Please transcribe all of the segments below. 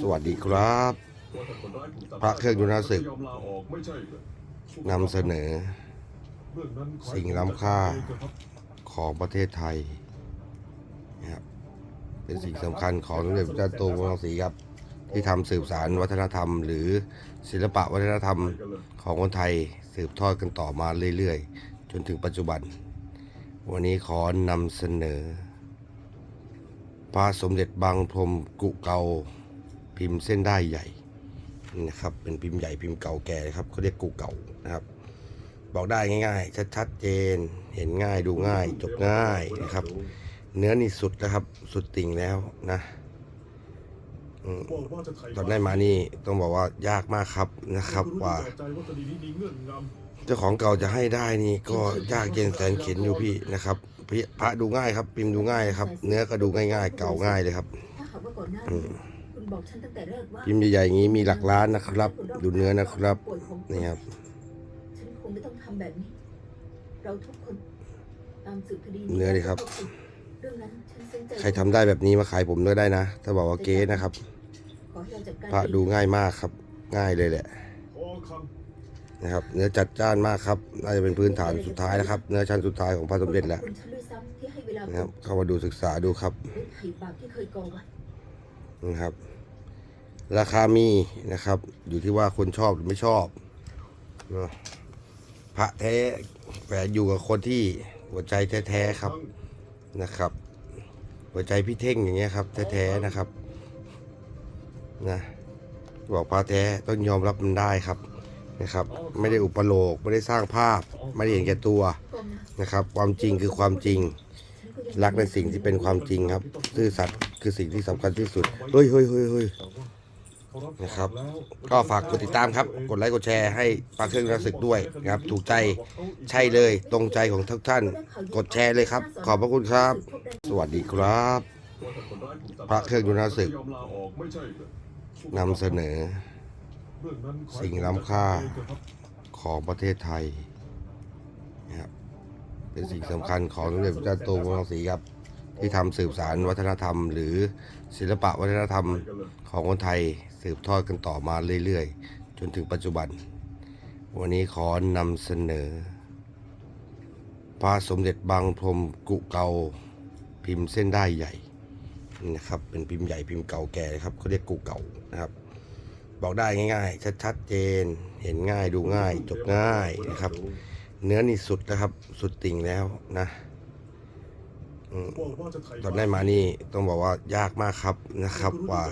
สวัสดีครับ พระเครื่องยุนาศึกนำเสนอ สิ่งล้ำค่าของประเทศไทยนะครับเป็นสิ่งสำคัญของสมเด็จพระเจ้าตวรังสีครับ ที่ทำสืบสารวัฒนธรรม หรือศิลปะวัฒนธรรมของคนไทยสืบทอดกันต่อมาเรื่อยๆ จนถึงปัจจุบัน วันนี้ขอนำเสนอพระสมเด็จบางพรมกุเกา พิมพ์เส้นได้ใหญ่นี่นะครับเป็นพิมพ์ใหญ่พิมพ์เก่าแก่นะครับเขาเรียกกุเก่านะครับ บอกได้ง่ายๆชัดๆเจนเห็นง่ายดูง่าย จบง่ายนะครับ เนื้อนี่สุดแล้วครับ สุดติ่งแล้วนะอืมตอนได้มานี่ต้องบอกว่ายากมากครับนะครับว่าเจ้าของเก่าจะให้ได้นี่ก็ยากเย็นแสนเข็นอยู่พี่นะครับพี่พระดูง่ายครับ พิมพ์ดูง่ายครับ เนื้อก็ดูง่ายๆ เก่าง่ายเลยครับ ถ้าหากว่าก่อนหน้าอืนี้มคุณบอกฉันตั้งแต่แรกว่าพิมพ์ใหญ่ๆอย่างนี้มีหลักล้านนะครับ ดูเนื้อนะครับ ป่วยของณนี่ครับ ฉันคงไม่ต้องทำแบบนี้ เราทุกคนตามสืบคดีเนื้อดิครับ เรื่องนั้นฉันซึ้งใจใครทำได้แบบนี้มาขายผมก็ได้นะ ถ้าบอกว่าเก๊นะครับ ขอให้เราจัดการพระดูง่ายมากครับ ง่ายเลยแหละนะครับ เนื้อจัดจ้านมากครับ น่าจะเป็นพื้นฐานสุดท้ายนะครับ เนื้อชั้นสุดท้ายของพระสมเด็จแล้วขอบคุณฉันด้วยซ้ำที่ให้เวลานะครับ เข้ามาดูศึกษาดูครับได้ไถ่บาปที่เคยก่อไว้ นะครับ ราคามีนะครับ อยู่ที่ว่าคนชอบหรือไม่ชอบนะพระแท้แฝงอยู่กับคนที่หัวใจแท้ๆครับนะครับ หัวใจพี่เท่งอย่างเงี้ยครับ แท้ๆนะครับนะบอกพระแท้ต้องยอมรับมันได้ครับนะครับ ไม่ได้อุปโลกไม่ได้สร้างภาพไม่ได้เห็นแก่ตัวนะครับ ความจริงคือความจริงฉัก็ยังรักในสิ่งที่เป็นความจริงครับซื่อสัตย์คือสิ่งที่สำคัญที่สุดเฮ้ยเฮ้ยเฮ้ยเฮ้ย นะครับ ก็ฝากกดติดตามครับ กดไลค์กดแชร์ให้ปลาเครื่องรักศึกด้วยนะครับ ถูกใจใช่เลยตรงใจของทุกท่าน กดแชร์เลยครับ ขอบพระคุณครับ สวัสดีครับ พระเครื่องยุนาศึกนำเสนอ สิ่งล้ำค่าของประเทศไทยนะครับเป็นสิ่งสำคัญของสมเด็จพระเจ้าโตวรังสีครับ ที่ทำสืบสารวัฒนธรรม หรือศิลปะวัฒนธรรมของคนไทยสืบทอดกันต่อมาเรื่อยๆ จนถึงปัจจุบัน วันนี้ขอนำเสนอ พระสมเด็จบางพรมกุเกาพิมพ์เส้นได้ใหญ่นะครับเป็นพิมพ์ใหญ่พิมพ์เก่าแก่ครับเขาเรียกกุเก่านะครับบอกได้ง่ายๆ ชัดๆเจน เห็นง่ายดูง่าย จบง่ายนะครับ เนื้อนี่สุดแล้วครับ สุดติ่งแล้วนะ อืมตอนได้มานี่ต้องบอกว่ายากมากครับนะครับว่า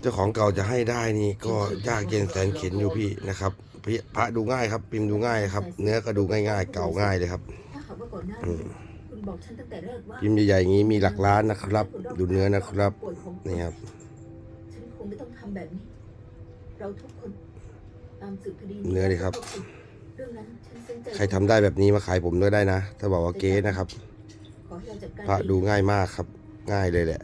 เจ้าของเก่าจะให้ได้นี่ก็ยากเย็นแสนเข็นอยู่พี่นะครับพี่พระดูง่ายครับ พิมพ์ดูง่ายครับ เนื้อก็ดูง่าย ๆ เก่าง่ายเลยครับถ้าหากว่าก่อนหน้าอืนี้มคุณบอกฉันตั้งแต่แรกว่าพิมพ์ใหญ่ๆอย่างนี้มีหลักล้านนะครับ ดูเนื้อนะครับป่วยของณนี่ครับ ฉันคงไม่ต้องทำแบบนี้ เราทุกคนตามสืบคดีเนื้อดิครับเรื่องนั้นฉันซึ้ง ใจใครทำได้แบบนี้มาขายผมก็ได้นะ ถ้าบอกว่าเก๊นะครับขอให้เราจัดการพระดูง่ายมากครับ ง่ายเลยแหละ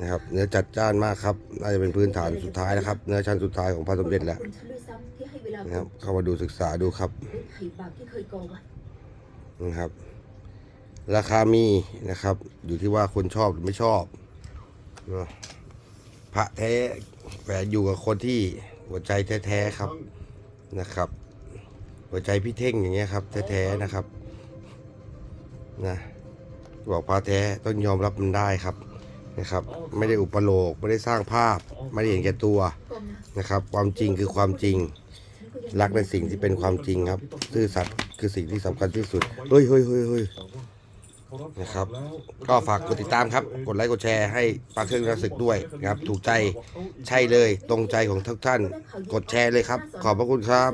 นะครับ เนื้อจัดจ้านมากครับ น่าจะเป็นพื้นฐานสุดท้ายนะครับ เนื้อชั้นสุดท้ายของพระสมเด็จแล้วขอบคุณฉันด้วยซ้ำที่ให้เวลานะครับ เข้ามาดูศึกษาดูครับได้ไถ่บาปที่เคยก่อไว้นะครับ ราคามีนะครับ อยู่ที่ว่าคนชอบหรือไม่ชอบเนอะพระแท้แฝงอยู่กับคนที่หัวใจแท้ๆครับ นะครับ หัวใจพี่เท่งอย่างเงี้ยครับแท้ๆนะครับนะบอกพระแท้ต้องยอมรับมันได้ครับนะครับ ไม่ได้อุปโลกไม่ได้สร้างภาพไม่ได้เห็นแก่ตัวนะครับ ความจริงคือความจริง รักในสิ่งที่เป็นความจริงครับซื่อสัตย์คือสิ่งที่สำคัญที่สุดเฮ้ยเฮ้ยเฮ้ยเฮ้ย นะครับ ก็ฝากกดติดตามครับ กดไลค์กดแชร์ให้ปลาเครื่องรักศึกด้วยนะครับ ถูกใจใช่เลยตรงใจของทุกท่าน กดแชร์เลยครับ ขอบพระคุณครับ